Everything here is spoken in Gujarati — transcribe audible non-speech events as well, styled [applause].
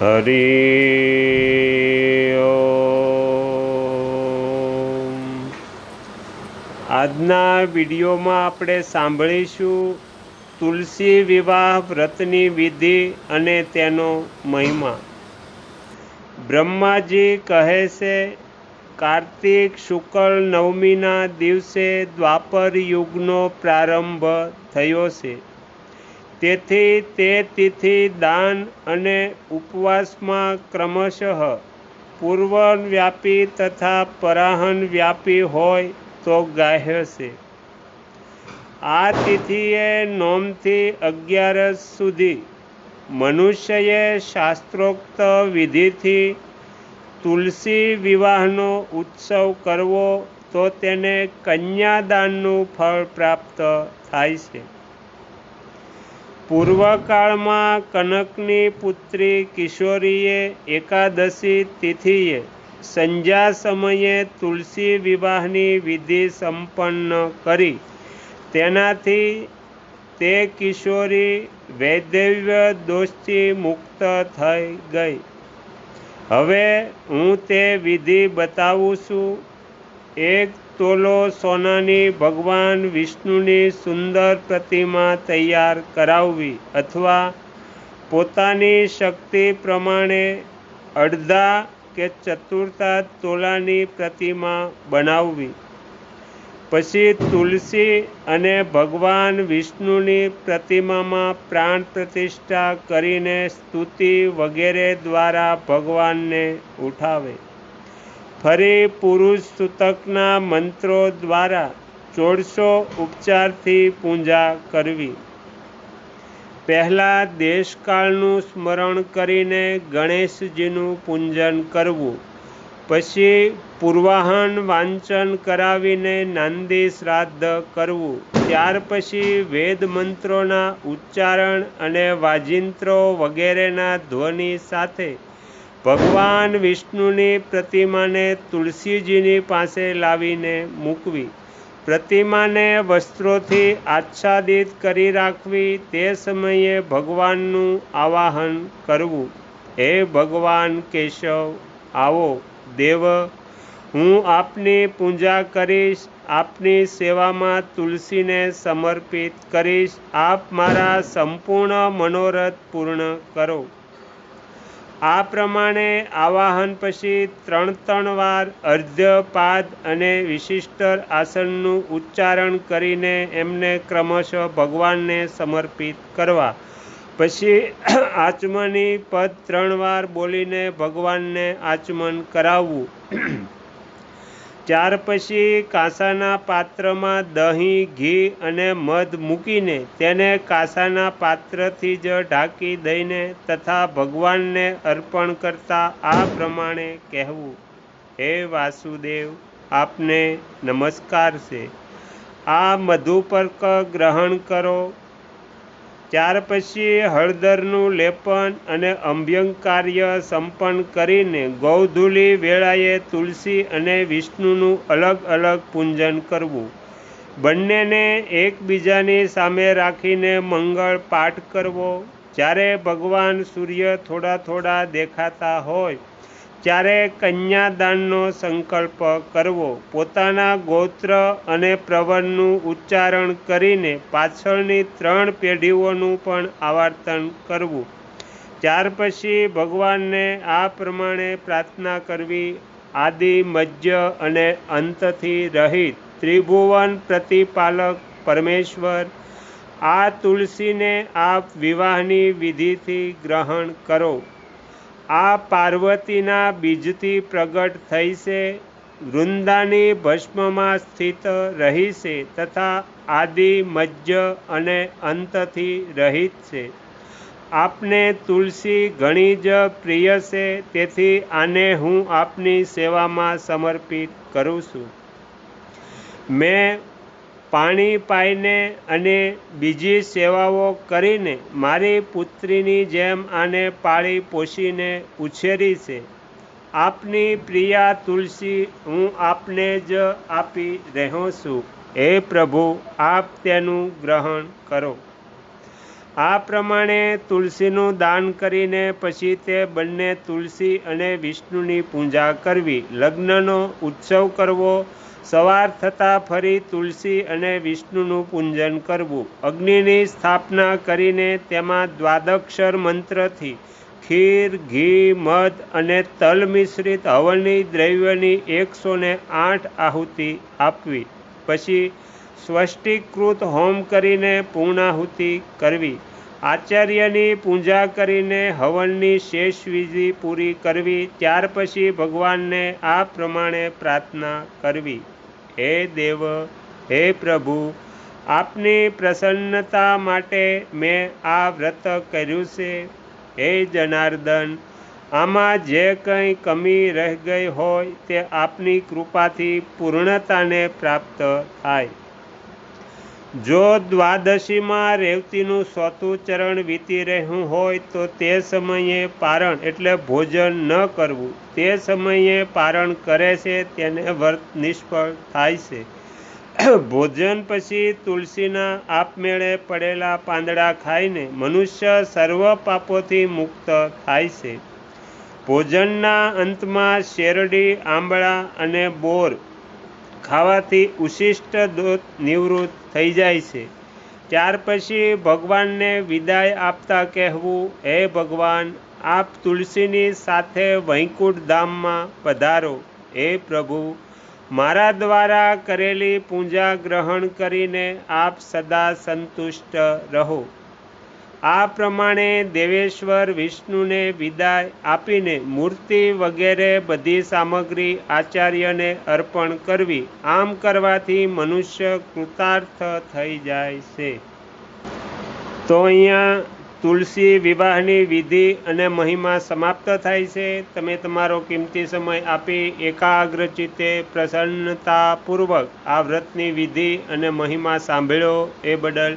હરિ આજના વિડીયોમાં આપણે સાંભળીશું તુલસી વિવાહ વ્રતની વિધિ અને તેનો મહિમા. બ્રહ્માજી કહે છે, કાર્તિક શુક્લ નવમીના દિવસે દ્વાપર યુગનો પ્રારંભ થયો છે. તેથી તે તિથિ દાન અને ઉપવાસમાં ક્રમશઃ પૂર્વવ્યાપી તથા પરાહન વ્યાપી હોય તો ગાહ્ય છે. આ તિથિએ નોમથી અગિયારસ સુધી મનુષ્યએ શાસ્ત્રોક્ત વિધિથી તુલસી વિવાહનો ઉત્સવ કરવો તો તેને કન્યાદાનનું ફળ પ્રાપ્ત થાય છે. પૂર્વકાળમાં કનકની પુત્રી કિશોરીએ એકાદશી તિથિએ સંધ્યા સમયે તુલસી વિવાહની વિધિ સંપન્ન કરી. તેનાથી તે કિશોરી વૈદવ્ય દોષથી મુક્ત થઈ ગઈ. હવે હું તે વિધિ બતાવું છું. એક તોલો સોનાની ભગવાન વિષ્ણુની સુંદર પ્રતિમા તૈયાર કરાવવી અથવા પોતાની શક્તિ પ્રમાણે અડધા કે ચતુર્થા તોલાની પ્રતિમા બનાવવી. પછી તુલસી અને ભગવાન વિષ્ણુની પ્રતિમામાં પ્રાણ પ્રતિષ્ઠા કરીને સ્તુતિ વગેરે દ્વારા ભગવાનને ઉઠાવે. ફરી પુરુષ સૂતકના મંત્રો દ્વારા ચોળસો ઉપચારથી પૂજા કરવી. પહેલાં દેશકાળનું સ્મરણ કરીને ગણેશજીનું પૂજન કરવું. પછી પૂર્વાહન વાંચન કરાવીને નાંદી શ્રાદ્ધ કરવું. ત્યાર પછી વેદ મંત્રોના ઉચ્ચારણ અને વાજિંત્રો વગેરેના ધ્વનિ સાથે ભગવાન વિષ્ણુની પ્રતિમાને તુલસીજીની પાસે લાવીને મૂકવી, પ્રતિમાને વસ્ત્રોથી આચ્છાદિત કરી રાખવી, તે સમયે ભગવાનનું આવાહન કરવું. હે ભગવાન કેશવ, આવો, દેવ, હું આપની પૂજા કરીશ, આપની સેવામાં તુલસીને સમર્પિત કરીશ, આપ મારા સંપૂર્ણ મનોરથ પૂર્ણ કરો. આ પ્રમાણે આવાહન પછી ત્રણ ત્રણ વાર અર્ધપાદ અને વિશિષ્ટ આસનનું ઉચ્ચારણ કરીને એમને ક્રમશઃ ભગવાનને સમર્પિત કરવા. પછી આચમની પદ ત્રણ વાર બોલીને ભગવાનને આચમન કરાવવું. ત્યાર પછી કાંસાના પાત્રમાં દહીં, ઘી અને મધ મૂકીને તેને કાંસાના પાત્રથી જ ઢાંકી દઈને તથા ભગવાનને અર્પણ કરતા આ પ્રમાણે કહેવું. હે વાસુદેવ, આપને નમસ્કાર છે. આ મધુપર્ક ગ્રહણ કરો. ત્યાર પછી હળદરનું લેપન અને અંભ્યંગ કાર્ય સંપન્ન કરીને ગૌધુલી વેળાએ તુલસી અને વિષ્ણુનું અલગ અલગ પૂજન કરવું. બંનેને એકબીજાની સામે રાખીને મંગળ પાઠ કરવો. જ્યારે ભગવાન સૂર્ય થોડા થોડા દેખાતા હોય ત્યારે કન્યાદાનનો સંકલ્પ કરવો, પોતાના ગોત્ર અને પ્રવરનું ઉચ્ચારણ કરીને પાછળની ત્રણ પેઢીઓનું પણ આવર્તન કરવું. ત્યાર પછી ભગવાનને આ પ્રમાણે પ્રાર્થના કરવી આદિ, મધ્ય અને અંતથી રહિત ત્રિભુવન પ્રતિપાલક પરમેશ્વર. આ તુલસીને આપ વિવાહની વિધિથી ગ્રહણ કરો. આ પાર્વતીના બીજથી પ્રગટ થઈ છે વૃંદાની ભસ્મમાં સ્થિત રહી છે તથા આદિ, મજ્જ અને અંતથી રહિત છે. આપને તુલસી ઘણી જ પ્રિય છે, તેથી આને હું આપની સેવામાં સમર્પિત કરું છું. મેં પાણી પાઈને અને બીજી સેવાઓ કરીને મારી પુત્રીની જેમ આને પાળી પોષીને ઉછેરી છે. આપની પ્રિયા તુલસી હું આપને જ આપી રહ્યો છું. હે પ્રભુ, આપ તેનું ગ્રહણ કરો. આ પ્રમાણે તુલસીનું દાન કરીને પછી તે બંને તુલસી અને વિષ્ણુની પૂજા કરવી, લગ્નનો ઉત્સવ કરવો, સવાર થતાં ફરી તુલસી અને વિષ્ણુનું પૂજન કરવું. અગ્નિની સ્થાપના કરીને તેમાં દ્વાદક્ષર મંત્રથી ખીર, ઘી, મધ અને તલ મિશ્રિત હવનની દ્રવ્યની એકસો ને આઠ આહુતિ આપવી. પછી સ્વષ્ટિકૃત હોમ કરીને પૂર્ણાહુતિ કરવી. આચાર્યની પૂજા કરીને હવનની શેષ વિધિ પૂરી કરવી. ત્યાર પછી ભગવાનને આ પ્રમાણે પ્રાર્થના કરવી. હે દેવ, હે પ્રભુ, આપની પ્રસન્નતા માટે મેં આ વ્રત કર્યું છે. હે જનાર્દન, આમાં જે કંઈ કમી રહી ગઈ હોય તે આપની કૃપાથી પૂર્ણતાને પ્રાપ્ત થાય. જો દ્વાદશીમાં રેવતીનું ચોથું ચરણ વીતી રહ્યું હોય તો તે સમયે પારણ એટલે ભોજન ન કરવું. તે સમયે પારણ કરે છે તેને વ્રત નિષ્ફળ થાય છે. [clears throat] ભોજન પછી તુલસીના આપમેળે પડેલા પાંદડા ખાઈને મનુષ્ય સર્વ પાપોથી મુક્ત થાય છે. ભોજનના અંતમાં શેરડી, આંબળા અને બોર ખાવાથી ઉશિષ્ટ દોષ નિવૃત્ત થઈ જાય છે. ત્યાર પછી ભગવાનને વિદાય આપતા કહેવું, હે ભગવાન, આપ તુલસીની સાથે વૈકુંઠ ધામમાં પધારો. હે પ્રભુ, મારા દ્વારા કરેલી પૂજા ગ્રહણ કરીને આપ સદા સંતુષ્ટ રહો. આ પ્રમાણે દેવેશ્વર વિષ્ણુને વિદાય આપીને મૂર્તિ વગેરે બધી સામગ્રી આચાર્યને અર્પણ કરવી, આમ કરવાથી મનુષ્ય કૃતાર્થ થઈ જાય છે. તો અહીંયા તુલસી વિવાહની વિધિ અને મહિમા સમાપ્ત થાય છે. તમે તમારો કિંમતી સમય આપી એકાગ્રચિતે પ્રસન્નતાપૂર્વક આ વ્રતની વિધિ અને મહિમા સાંભળ્યો. એ બદલ